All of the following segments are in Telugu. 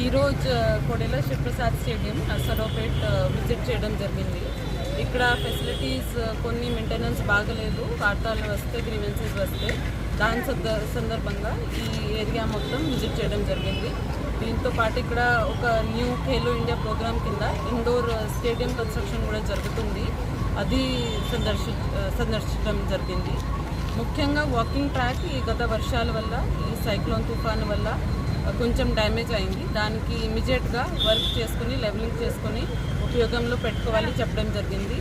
ఈరోజు కోడెల శివప్రసాద్ స్టేడియం నర్సరావుపేట్ విజిట్ చేయడం జరిగింది. ఇక్కడ ఫెసిలిటీస్ కొన్ని మెయింటెనెన్స్ బాగలేదు. వార్తలు వస్తే గ్రీవెన్సెస్ వస్తే దాని సంద- సందర్భంగా ఈ ఏరియా మొత్తం విజిట్ చేయడం జరిగింది. దీంతో పాటు ఇక్కడ ఒక న్యూ ఖేలో ఇండియా ప్రోగ్రామ్ కింద ఇండోర్ స్టేడియం కన్స్ట్రక్షన్ కూడా జరుగుతుంది. అది సందర్శి సందర్శించడం జరిగింది. ముఖ్యంగా వాకింగ్ ట్రాక్ ఈ గత వర్షాల వల్ల ఈ సైక్లోన్ తుఫాన్ వల్ల కొంచెం డ్యామేజ్ అయింది. దానికి ఇమీడియట్గా వర్క్ చేసుకుని లెవెలింగ్ చేసుకొని ఉపయోగంలో పెట్టుకోవాలి చెప్పడం జరిగింది.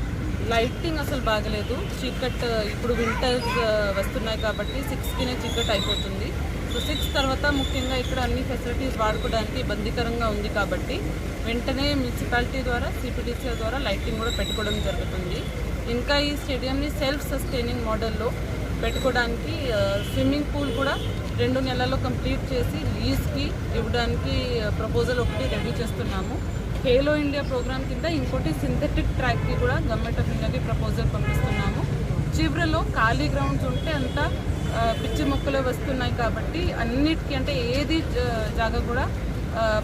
లైటింగ్ అసలు బాగలేదు. చీకట్ ఇప్పుడు వింటర్స్ వస్తున్నాయి కాబట్టి సిక్స్కినే చీకట్ అయిపోతుంది. సో సిక్స్ తర్వాత ముఖ్యంగా ఇక్కడ అన్ని ఫెసిలిటీస్ వాడుకోవడానికి ఇబ్బందికరంగా ఉంది కాబట్టి వెంటనే మున్సిపాలిటీ ద్వారా సిపిడిసి ద్వారా లైటింగ్ కూడా పెట్టుకోవడం జరుగుతుంది. ఇంకా ఈ స్టేడియంని సెల్ఫ్ సస్టైనింగ్ మోడల్లో పెట్టుకోవడానికి స్విమ్మింగ్ పూల్ కూడా రెండు నెలల్లో కంప్లీట్ చేసి లీజ్కి ఇవ్వడానికి ప్రపోజల్ ఒకటి రెడీ చేస్తున్నాము. ఖేలో ఇండియా ప్రోగ్రామ్ కింద ఇంకోటి సింథటిక్ ట్రాక్కి కూడా గవర్నమెంట్ ఆఫ్ ఇండియాకి ప్రపోజల్ పంపిస్తున్నాము. చివరిలో ఖాళీ గ్రౌండ్స్ ఉంటే అంతా పిచ్చి మొక్కలు వస్తున్నాయి కాబట్టి అన్నిటికీ అంటే ఏది జ- జాగా కూడా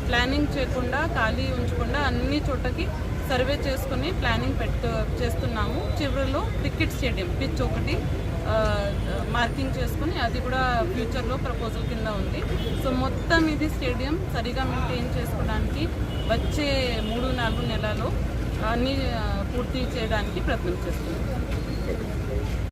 ప్లానింగ్ చేయకుండా ఖాళీ ఉంచకుండా అన్ని చోటకి సర్వే చేసుకుని ప్లానింగ్ పెట్ట చేస్తున్నాము. చివరిలో క్రికెట్ స్టేడియం పిచ్ ఒకటి. మార్కింగ్ చేసుకుని అది కూడా ఫ్యూచర్లో ప్రపోజల్ కింద ఉంది. సో మొత్తం ఇది స్టేడియం సరిగా మెయింటైన్ చేసుకోవడానికి వచ్చే మూడు నాలుగు నెలల్లో అన్నీ పూర్తి చేయడానికి ప్రయత్నం చేస్తున్నాం.